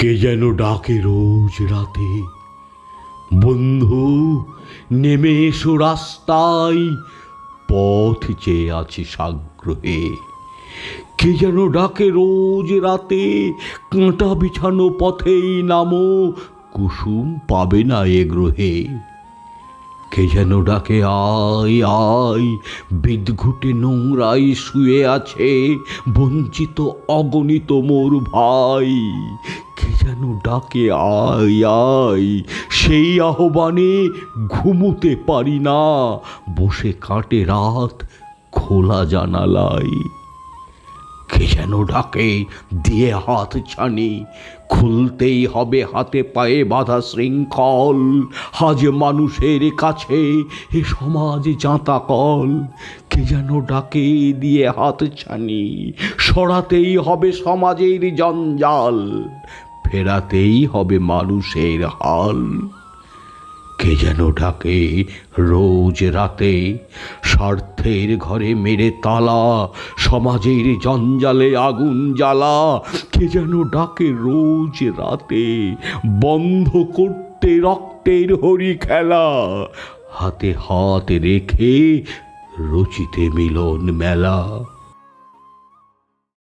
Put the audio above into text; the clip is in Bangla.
কে যেন ডাকে রোজ রাতে? বন্ধু, নেমে এসো রাস্তায়, পথ চেয়ে আছে সাগ্রহে। কে যেন ডাকে রোজ রাতে, কাঁটা বিছানো পথেই নামো, কুসুম পাবে না এ গ্রহে। কে যেন ডাকে, আয় আয়, বিদঘুটে নোংরাই শুয়ে আছে বঞ্চিত, অগণিত মোর ভাই। যেন ডাকে, আয় আয়। সেই আহ্বানে ঘুমুতে পারি না। বসে কাটে রাত, খোলা জানালায়। কে যেন ডাকে, দিয়ে হাত ছানি। খুলতেই হবে হাতে পায়ে বাঁধা শৃঙ্খল। আজ মানুষের কাছে এ সমাজ জাঁতা কল। কে যেন ডাকে, দিয়ে হাত ছানি। সরাতেই হবে সমাজের জঞ্জাল। ফেরাতেই হবে মানুষের হাল। কে যেন ডাকে রোজ রাতে, স্বার্থের ঘরে মেরে তালা, সমাজের জঞ্জালে আগুন জ্বালা। কে যেন ডাকে রোজ রাতে, বন্ধ করতে রক্তের হরি খেলা। হাতে হাত রেখে রচিতে মিলন মেলা।